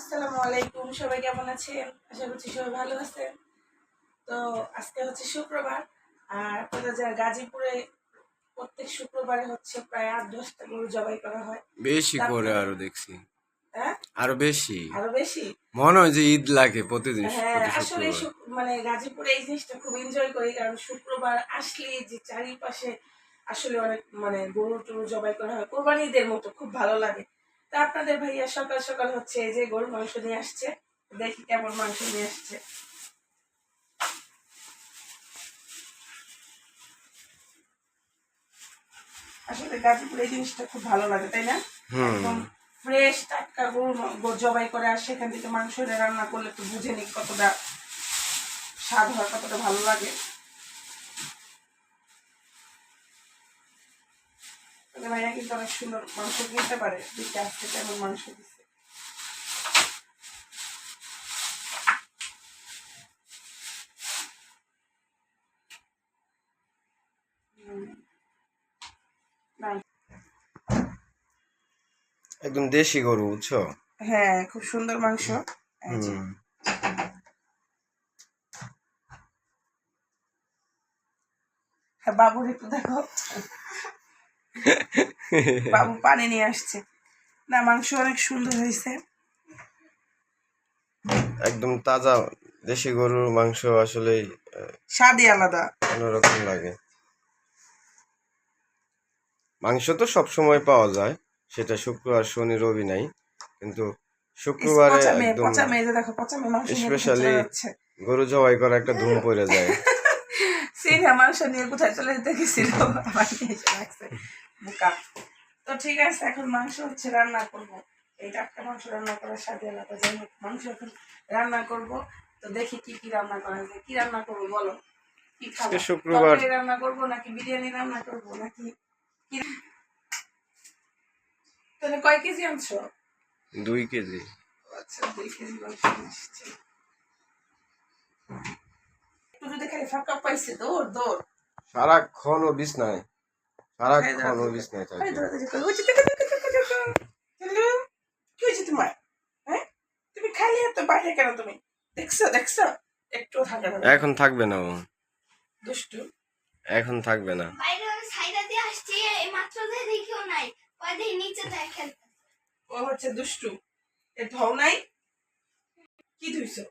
আসসালামু আলাইকুম সবাই কেমন আছেন? আশা করছি সবাই ভালো আছেন। তো আজকে হচ্ছে শুক্রবার আর আপনাদের যারা গাজীপুরে প্রত্যেক শুক্রবারে হচ্ছে প্রায় আট দশটা গরু জবাই করা হয়। বেশি করে আরও দেখছি। হ্যাঁ? আরও বেশি? আরও বেশি? মনে হয় যে ঈদ লাগে প্রতিদিন হ্যাঁ আসলে মানে গাজীপুরে এই জিনিসটা খুব এনজয় করি কারণ শুক্রবার আসলে যে চারিপাশে আসলে অনেক মানে গরু টরু জবাই করা হয়। কোরবানিদের মতো খুব ভালো লাগে। তা আপনাদের ভাইয়া সকাল সকাল হচ্ছে এই যে গরুর মাংস নিয়ে আসছে। দেখি কেমন মাংস নিয়ে আসছে। আসলে গাজীপুরে এই জিনিসটা খুব ভালো লাগে তাই না? একদম ফ্রেশ টাটকা গরু জবাই করে আর সেখান থেকে মাংস রান্না করলে তো বুঝে নি কতটা স্বাদ হয় কতটা ভালো লাগে। ভাইয়া কিন্তু অনেক সুন্দর মাংস পারে তেমন মাংস দিচ্ছে। একদম দেশি গরু বুঝছ? হ্যাঁ খুব সুন্দর মাংস। হ্যাঁ বাবুর একটু দেখো। বাবু পানি নিয়ে আসছে। না মাংস অনেক সুন্দর হয়েছে। একদম তাজা দেশি গরুর মাংস আসলে স্বাদই আলাদা। অন্যরকম লাগে। মাংস তো সব সময় পাওয়া যায় সেটা শুক্রবার শনি রবি নাই কিন্তু শুক্রবারে একদম যাচ্ছে। গরু জবাই করা একটা ধুম পড়ে যায়। সিনে মাংস নিয়ে কোথায় চলে যেতে গেছিল নিয়ে এসে রাখছে বোকা। তো ঠিক আছে এখন মাংস হচ্ছে রান্না করব। এই টাটকা মাংস রান্না করার সাথে আলাদা যাই হোক মাংস এখন রান্না করব। তো দেখি কি কি রান্না করা যায়। কি রান্না করব বলো? কি খাব? শুক্রবার। রান্না করব নাকি বিরিয়ানি রান্না করব নাকি কি? তাহলে কয় কেজি আনছো? দুই কেজি। আচ্ছা দুই কেজি মাংস। একটু যদি খালি ফাঁকা পাইছে দৌড় দৌড়। সারাক্ষণ ও বিছনায় সারাক্ষণ ও। বিছনায় থাকে? কি হয়েছে তোমার? হ্যাঁ? তুমি খালি এত বাইরে কেন তুমি? দেখছ দেখছ? একটু থাকে না। এখন থাকবে না ও। দুষ্টু। এখন থাকবে না। বাইরে আমি সাইডা দিয়ে আসছি মাত্র দিয়ে দেখিও নাই। ওই দিয়ে নিচে দেখেন ও হচ্ছে দুষ্টু। এ ধও নাই? কি ধুইছো?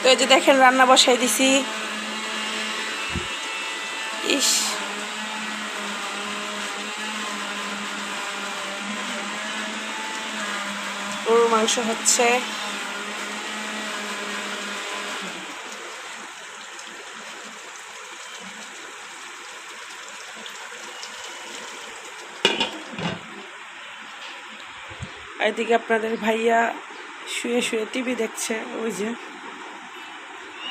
তো এই যে দেখেন রান্না বসাই দিছি। ইস। গরুর মাংস হচ্ছে। এদিকে আপনাদের ভাইয়া শুয়ে শুয়ে টিভি দেখছে, ওই যে।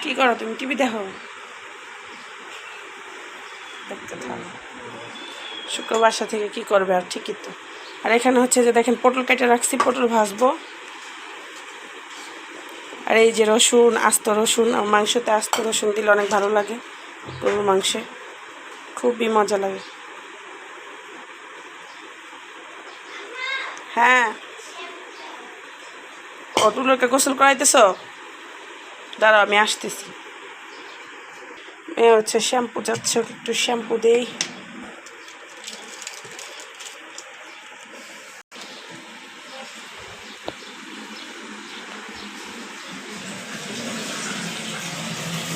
কি করো তুমি? টিভি দেখো? দেখতে থাকো। শুক্রবার থেকে কি করবে আর ঠিকই তো। আর এখানে হচ্ছে যে দেখেন, পটল কেটে রাখছি, পটল ভাজবো। আর এই যে রসুন, আস্ত রসুন, আর মাংসতে আস্ত রসুন দিলে অনেক ভালো লাগে, গরুর মাংসে। খুবই মজা লাগে। হ্যাঁ। অটুলোকে গোসল করাইতেছ? দাঁড়াও আমি আসতেছি। এ হচ্ছে শ্যাম্পু যাচ্ছে একটু শ্যাম্পু দেই।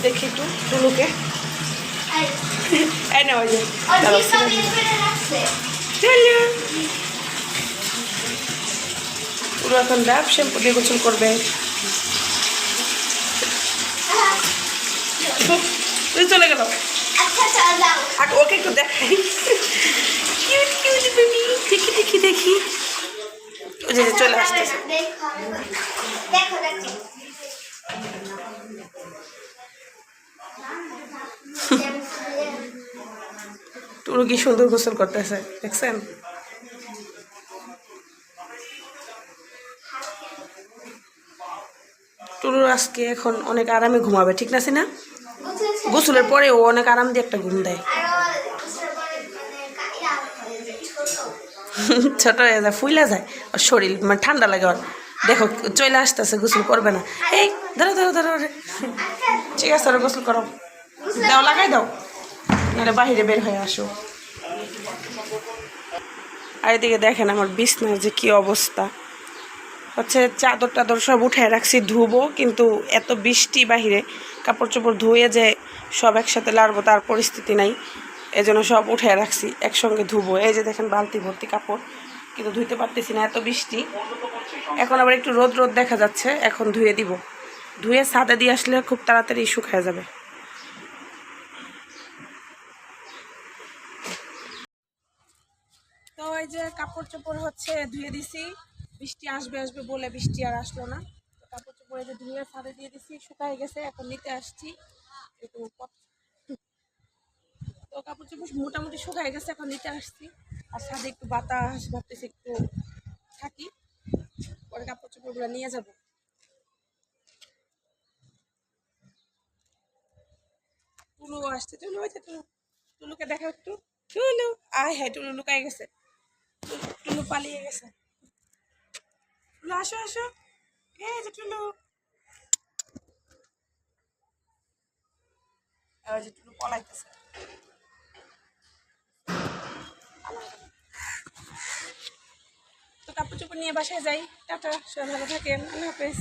দেখি একটু টুলুকে এই ডাব শ্যাম্পু দিয়ে গোসল করবে। তুই চলে গেল। আচ্ছা আর ওকে একটু দেখাই। কিউট কিউট বেবি দেখি দেখি দেখি। ওই যে যে চলে আসতেছে। দেখো দেখো দেখো। টুরু কি সুন্দর গোসল করতেছে দেখছেন? টুরু আজকে এখন অনেক আরামে ঘুমাবে, ঠিক না সিনা? গোসলের পরে ও অনেক আরাম দিয়ে একটা ঘুম দেয়। ছোট হয়ে যায়, ফুইলা যায়, ওর শরীর মানে ঠান্ডা লাগে ওর। দেখো চলে আসতেছে, গোসল করবে না। এই, ধরো ধরো ধরো। ঠিক আছে গোসল করো। দাও, লাগাই দাও। নাহলে বাহিরে বের হয়ে আসো। আর এদিকে দেখেন আমার বিছনার যে কি অবস্থা। হচ্ছে চাদর টাদর সব উঠে রাখছি, ধুবো, কিন্তু এত বৃষ্টি বাহিরে কাপড় চোপড় ধুয়ে যে সব একসাথে লাড়বো, তার পরিস্থিতি নাই। এজন্য সব উঠে রাখছি, একসঙ্গে ধুবো। এই যে দেখেন বালতি ভর্তি কাপড়, কিন্তু ধুইতে পারতেছি না, এত বৃষ্টি। এখন আবার একটু রোদ রোদ দেখা যাচ্ছে, এখন ধুয়ে দিব। ধুয়ে ছাদে দিয়ে আসলে খুব তাড়াতাড়ি শুকায় যাবে। এই যে কাপড় চোপড় হচ্ছে ধুয়ে দিছি, বৃষ্টি আসবে আসবে বলে বৃষ্টি আর আসলো না। কাপড় চোপড় যে ধুয়ে ছাদে দিয়ে দিছি, শুকায় গেছে, এখন নিতে আসছি। তো কাপড় চোপড় মোটামুটি শুকায় গেছে, এখন নিতে আসছি। আর ছাদে একটু বাতাস, ভাবতেছি একটু থাকি, পরে কাপড় চোপড়গুলো নিয়ে যাব। টুলু আসছে, টুলু হয়েছে টুলু। টুলুকে দেখা একটু। টুলু, আয় হ্যাঁ টুলু লুকাই গেছে। টুলু- পালিয়ে গেছে। টুলু, আসো আসো। এই যে টুলু। টুলু পলাইতেছে। তো কাপড় চোপড় নিয়ে বাসায় যাই। টাটা, সবাই ভালো থাকেন। আল্লাহ হাফেজ।